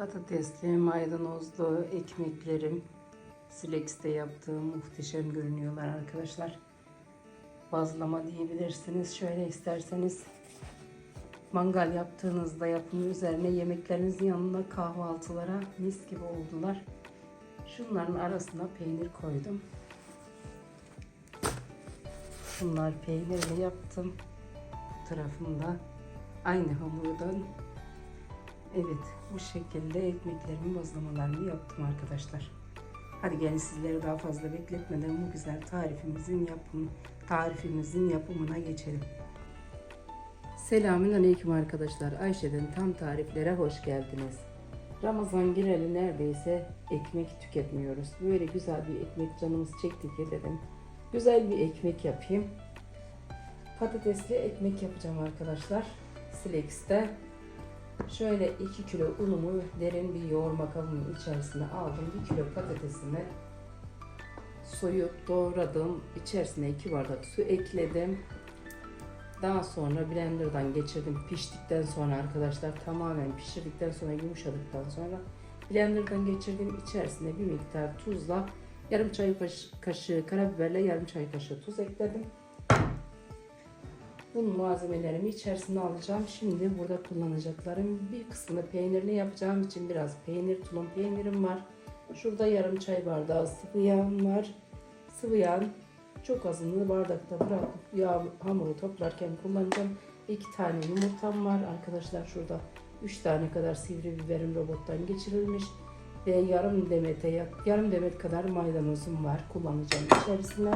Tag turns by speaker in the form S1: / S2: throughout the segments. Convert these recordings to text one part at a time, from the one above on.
S1: Patatesli, maydanozlu ekmeklerim Silex'te yaptığım muhteşem görünüyorlar arkadaşlar. Bazlama diyebilirsiniz. Şöyle isterseniz mangal yaptığınızda yapın üzerine yemeklerinizin yanına kahvaltılara mis gibi oldular. Şunların arasına peynir koydum. Bunlar peynirle yaptım. Bu tarafında aynı hamurdan Evet, bu şekilde ekmeklerimi, bazlamalarımı yaptım arkadaşlar. Hadi gelin sizleri daha fazla bekletmeden bu güzel tarifimizin yapım, tarifimizin yapımına geçelim. Selamün aleyküm arkadaşlar. Ayşe'den tam tariflere hoş geldiniz. Ramazan gireli neredeyse ekmek tüketmiyoruz. Böyle güzel bir ekmek canımız çekti ki dedim. Güzel bir ekmek yapayım. Patatesli ekmek yapacağım arkadaşlar. Silex'te Şöyle 2 kilo unumu derin bir yoğurma kabının içerisine aldım. 1 kilo patatesimi soyup doğradım. İçerisine 2 bardak su ekledim. Daha sonra blenderdan geçirdim. Piştikten sonra arkadaşlar tamamen pişirdikten sonra yumuşadıktan sonra blenderdan geçirdim. İçerisine bir miktar tuzla yarım çay kaş- kaşığı karabiberle yarım çay kaşığı tuz ekledim. Bunun malzemelerimi içerisine alacağım. Şimdi burada kullanacaklarım bir kısmını peynirli yapacağım için biraz peynir, tulum peynirim var. Şurada yarım çay bardağı sıvı yağım var. Sıvı yağın çok azını bardakta bırakıp yağ hamuru toplarken kullanacağım. İki tane yumurtam var. Arkadaşlar şurada üç tane kadar sivri biberim robottan geçirilmiş. Ve yarım demete, yarım demet kadar maydanozum var. Kullanacağım içerisine.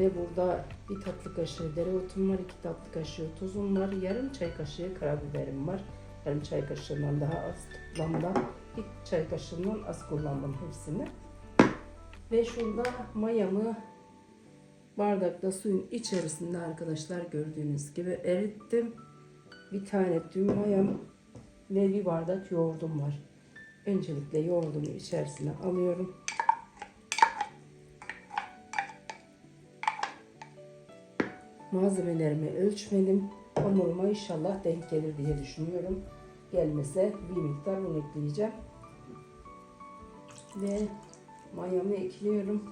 S1: Ve burada bir tatlı kaşığı dereotum var, iki tatlı kaşığı tuzum var, yarım çay kaşığı karabiberim var. Yarım çay kaşığından daha az toplamda bir çay kaşığından az kullandım hepsini. Ve şurada mayamı bardakta suyun içerisinde arkadaşlar gördüğünüz gibi erittim. Bir tane tüm mayam ve bir bardak yoğurdum var. Öncelikle yoğurdumu içerisine alıyorum. Malzemelerimi ölçmedim. Hamuruma inşallah denk gelir diye düşünüyorum. Gelmese bir miktar un ekleyeceğim. Ve mayamı ekliyorum.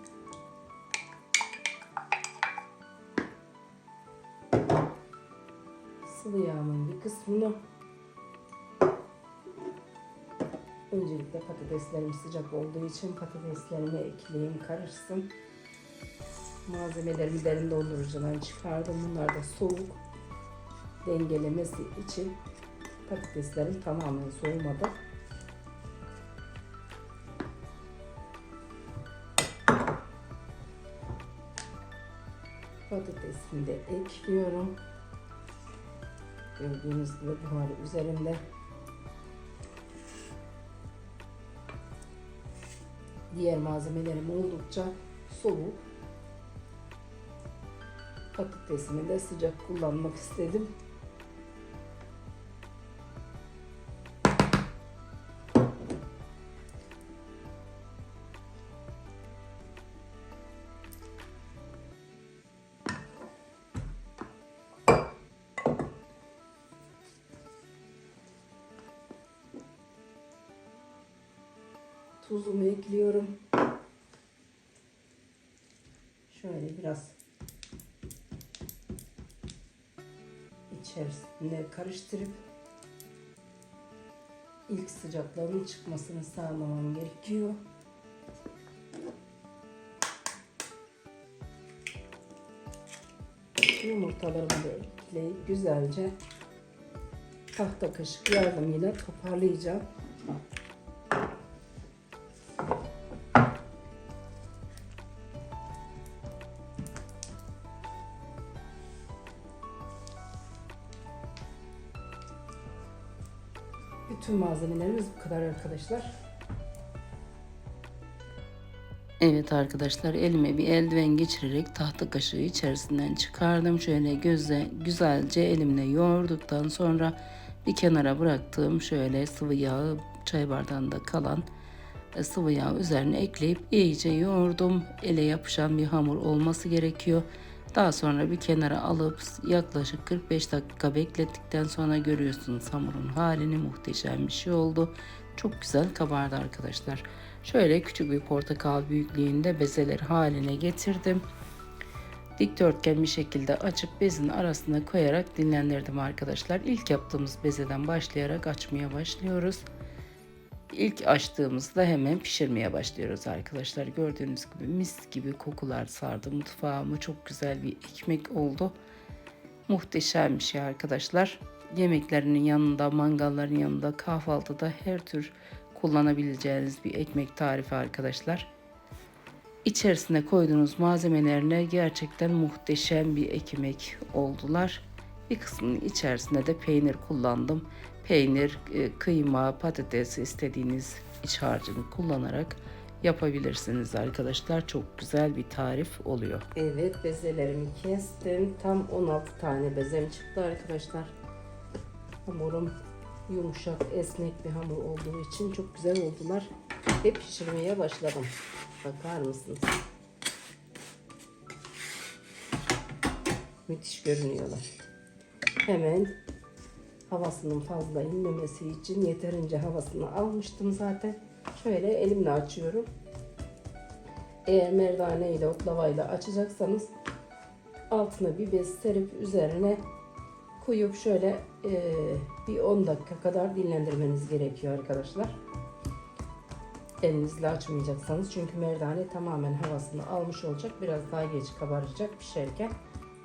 S1: Sıvı yağımın bir kısmını Öncelikle patateslerim sıcak olduğu için patateslerimi ekleyeyim karışsın. Malzemelerimi derin dondurucudan çıkardım. Bunlar da soğuk. Dengelemesi için patateslerim tamamen soğumadı. Patatesimi de ekliyorum. Gördüğünüz gibi buharı üzerinde. Diğer malzemelerim oldukça soğuk. Patatesimi de sıcak kullanmak istedim. Tuzumu ekliyorum. Şöyle biraz içerisine karıştırıp ilk sıcaklığının çıkmasını sağlamam gerekiyor. Yumurtalarımı da ekleyip güzelce tahta kaşık yardımıyla toparlayacağım. Malzemelerimiz bu kadar arkadaşlar. Evet arkadaşlar elime bir eldiven geçirerek tahta kaşığı içerisinden çıkardım. Şöyle göze güzelce elimle yoğurduktan sonra bir kenara bıraktığım şöyle sıvı yağı çay bardağında kalan e, sıvı yağ üzerine ekleyip iyice yoğurdum. Ele yapışan bir hamur olması gerekiyor. Daha sonra bir kenara alıp yaklaşık 45 dakika beklettikten sonra görüyorsunuz hamurun halini muhteşem bir şey oldu. Çok güzel kabardı arkadaşlar. Şöyle küçük bir portakal büyüklüğünde bezeler haline getirdim. Dikdörtgen bir şekilde açıp bezin arasına koyarak dinlendirdim arkadaşlar. İlk yaptığımız bezeden başlayarak açmaya başlıyoruz. İlk açtığımızda hemen pişirmeye başlıyoruz arkadaşlar. Gördüğünüz gibi mis gibi kokular sardı mutfağımı. Çok güzel bir ekmek oldu. Muhteşem bir şey arkadaşlar. Yemeklerinin yanında, mangalların yanında, kahvaltıda her tür kullanabileceğiniz bir ekmek tarifi arkadaşlar. İçerisine koyduğunuz malzemelerine gerçekten muhteşem bir ekmek oldular. Bir kısmının içerisinde de peynir kullandım. Peynir, e, kıyma, patates istediğiniz iç harcını kullanarak yapabilirsiniz arkadaşlar. Çok güzel bir tarif oluyor. Evet bezelerimi kestim. Tam 16 tane bezem çıktı arkadaşlar. Hamurum yumuşak, esnek bir hamur olduğu için çok güzel oldular. Ve pişirmeye başladım. Bakar mısınız? Müthiş görünüyorlar. Hemen havasının fazla inmemesi için yeterince havasını almıştım zaten. Şöyle elimle açıyorum. Eğer merdane ile oklavayla açacaksanız altına bir bez serip üzerine koyup şöyle e, bir 10 dakika kadar dinlendirmeniz gerekiyor arkadaşlar. Elinizle açmayacaksanız çünkü merdane tamamen havasını almış olacak. Biraz daha geç kabaracak pişerken.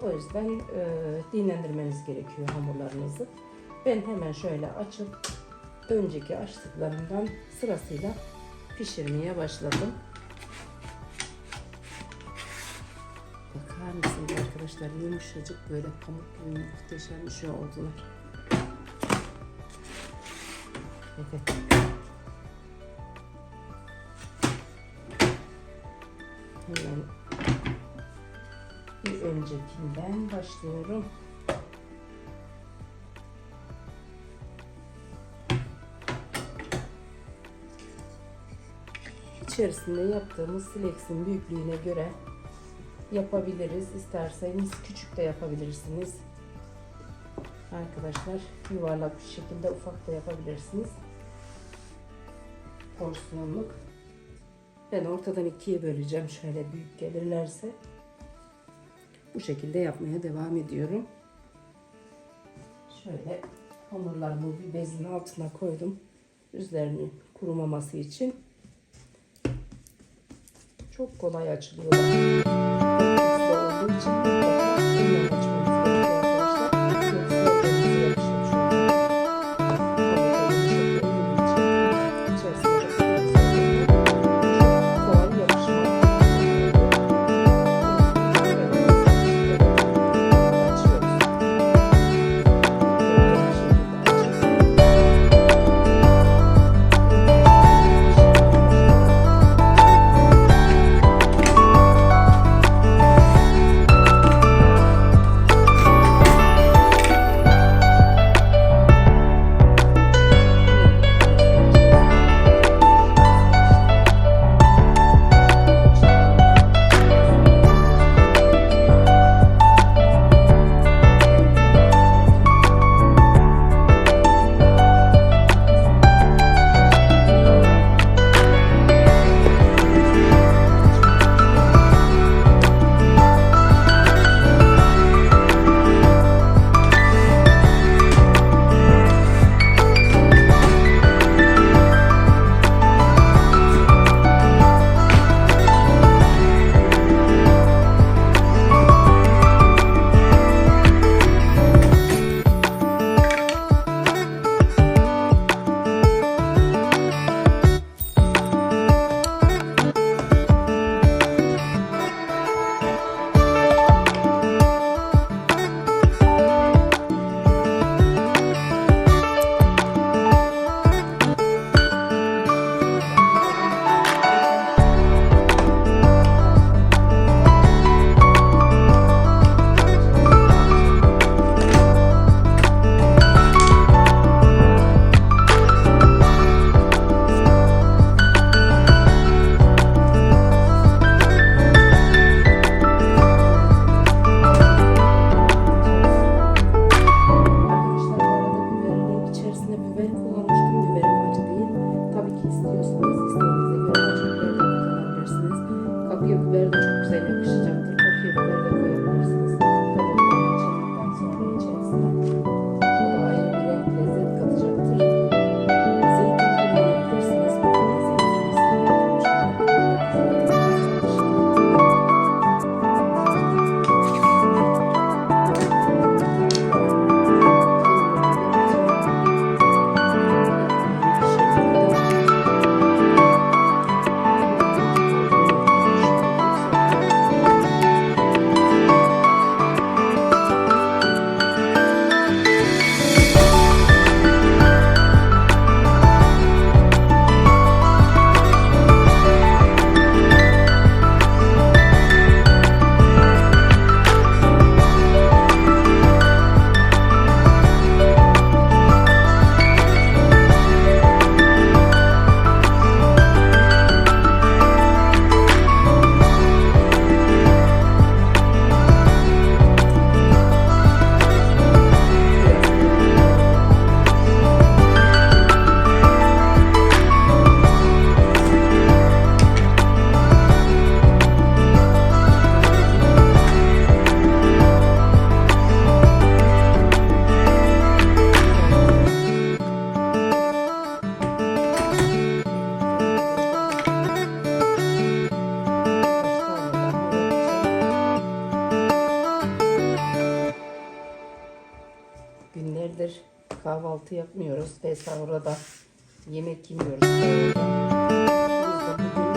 S1: O yüzden e, dinlendirmeniz gerekiyor hamurlarınızı. Ben hemen şöyle açıp önceki açtıklarımdan sırasıyla pişirmeye başladım. Bakar mısınız arkadaşlar yumuşacık böyle pamuk gibi muhteşem bir şey oldular. Evet. Hemen bir öncekinden başlıyorum. İçerisinde yaptığımız sileksin büyüklüğüne göre yapabiliriz. İsterseniz küçük de yapabilirsiniz. Arkadaşlar yuvarlak bir şekilde ufak da yapabilirsiniz. Porsiyonluk. Ben ortadan ikiye böleceğim şöyle büyük gelirlerse. Bu şekilde yapmaya devam ediyorum. Şöyle hamurlarımı bir bezin altına koydum. Üzerinin kurumaması için. Çok kolay açılıyorlar. Hızlı olduğu için kahvaltı yapmıyoruz ve sahura da yemek yemiyoruz. Bugün